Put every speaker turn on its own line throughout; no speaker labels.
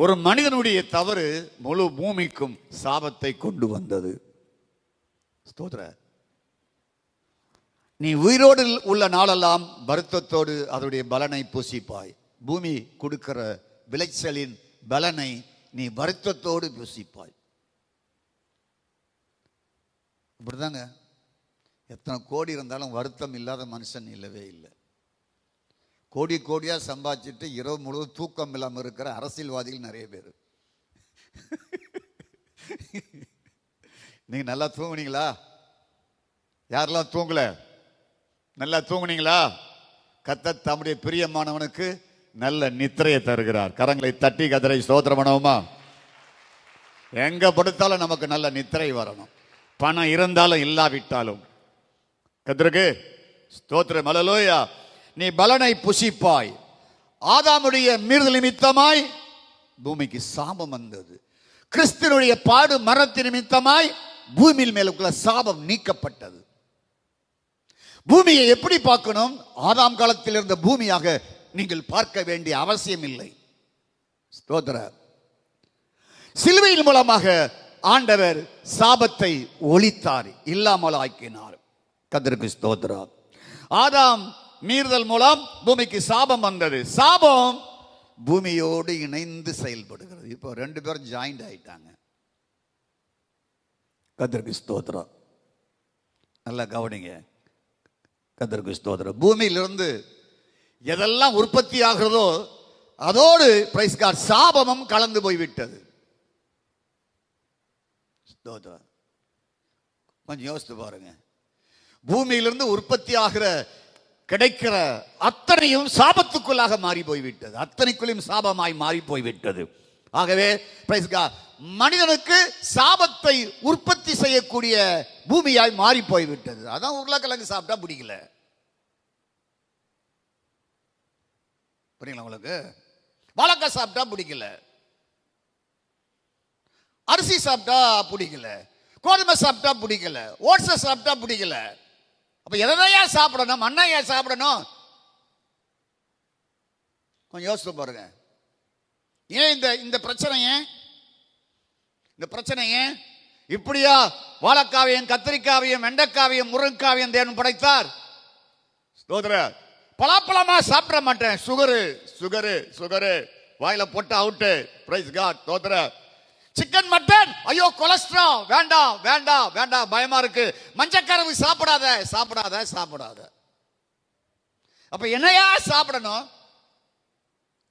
ஒரு மனிதனுடைய தவறு முழு பூமிக்கும் சாபத்தை கொண்டு வந்தது. ஸ்தோத்திர. நீ உயிரோடு உள்ள நாளெல்லாம் வருத்தத்தோடு அதனுடைய பலனை பூசிப்பாய். பூமி கொடுக்கிற விளைச்சலின் பலனை நீ வருத்தத்தோடு பூசிப்பாய். இப்படிதாங்க எத்தனை கோடி இருந்தாலும் வருத்தம் இல்லாத மனுஷன் இல்லவே இல்லை. கோடி கோடியாக சம்பாதிச்சுட்டு இரவு முழுவதும் தூக்கம் இல்லாமல் இருக்கிற அரசியல்வாதிகள் நிறைய பேர். நீங்கள் நல்லா தூங்குனீங்களா? யாரெல்லாம் தூங்கல? நல்லா தூங்குனீங்களா? கத்த தம்முடைய பிரியமானவனுக்கு நல்ல நித்திரையை தருகிறார். கரங்களை தட்டி கதரை ஸ்தோத்திரம் எங்கே படுத்தாலும் நமக்கு நல்ல நித்திரை வரணும். பணம் இருந்தாலும் இல்லாவிட்டாலும். கத்திருக்கு ஸ்தோத்திரம். அலலோயா நீ பலனை புசிப்பாய். ஆதாமுடைய மீறுதல் நிமித்தமாய் பூமிக்கு சாபம் வந்தது. கிறிஸ்துவனுடைய பாடு மரத்து நிமித்தமாய் பூமியில் மேலுக்குள்ள சாபம் நீக்கப்பட்டது. பூமியை எப்படி பார்க்கணும்? ஆதாம் காலத்தில் இருந்த பூமியாக நீங்கள் பார்க்க வேண்டிய அவசியம் இல்லை. ஸ்தோத்திர. சிலுவையின் மூலமாக ஆண்டவர் சாபத்தை ஒழித்தார் இல்லாமல் ஆக்கினார் கதருக்கு ஸ்தோத்ரா ஆதாம் மீறுதல் மூலம் பூமிக்கு சாபம் வந்தது. சாபம் பூமியோடு இணைந்து செயல்படுகிறது. இப்போ ரெண்டு பேரும் ஜாயிண்ட் ஆயிட்டாங்க. கதருக்கு ஸ்தோத்திரம். நல்லா கவனிங்க. கதருக்கு ஸ்தோத்திரம். பூமியிலிருந்து எதெல்லாம் உற்பத்தி ஆகிறதோ அதோடு பிரைஸ் கார்டு சாபமும் கலந்து போய்விட்டது. ஸ்தோத்திரம். கொஞ்சம் யோசித்து பாருங்க. பூமியிலிருந்து உற்பத்தி ஆகிற கிடைக்கிற அத்தனையும் சாபத்துக்குள்ளாக மாறி போய்விட்டது அத்தனைக்குள்ளையும் சாபமாய் மாறி போய்விட்டது ஆகவே மனிதனுக்கு சாபத்தை உற்பத்தி செய்யக்கூடிய பூமியாய் மாறி போய்விட்டது அதான் உருளைக்கிழங்கு சாப்பிட்டா பிடிக்கல. புரியுங்களா உங்களுக்கு? வாழைக்காய் சாப்பிட்டா பிடிக்கல. அரிசி சாப்பிட்டா பிடிக்கல. கோதுமை சாப்பிட்டா பிடிக்கல. ஓட்ஸை சாப்பிட்டா பிடிக்கல. அப்போ எதையா சாப்பிடணும்? மண்ணை ஏன் சாப்பிடணும்? கொஞ்சம் யோசித்து பாருங்க. ஏன் இந்த இந்த பிரச்சனை ஏன்? இந்த பிரச்சனை ஏன்? இப்படியா வாழைக்காவையும் கத்திரிக்காவையும் வெண்டைக்காவையும் முருங்காவையும் தேவன் படைத்தார்? ஸ்தோத்திர பலாப்பழமா சாப்பிட மாட்டேன். Sugar sugar sugar. வாயில போட்டு அவுட்டு பிரைஸ் காட் தோதர சிக்கன் மட்டன் ஐயோ கொலஸ்ட்ரால். வேண்டாம் வேண்டாம் வேண்டாம் பயமா இருக்கு. மஞ்சக்கரவு சாப்பிடாத சாப்பிடாத சாப்பிடாத. அப்ப என்னையா சாப்பிடணும்?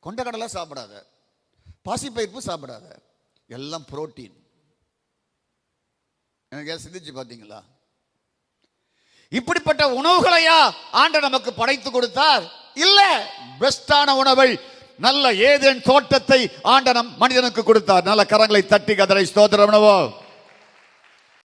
கொண்டக்கடலை சாப்பிடாத. பாசிப்பயிர்ப்பு சாப்பிடாத. எல்லாம் புரோட்டீன் எனக்கு சிந்திச்சு பார்த்தீங்களா? இப்படிப்பட்ட உணவுகளையா ஆண்ட நமக்கு படைத்து கொடுத்தார்? இல்ல பெஸ்டான உணவை. நல்ல ஏதேன் தோட்டத்தை ஆண்டனம் மனிதனுக்கு கொடுத்தார். நல்ல கரங்களை தட்டி கதரை ஸ்தோத்திரம்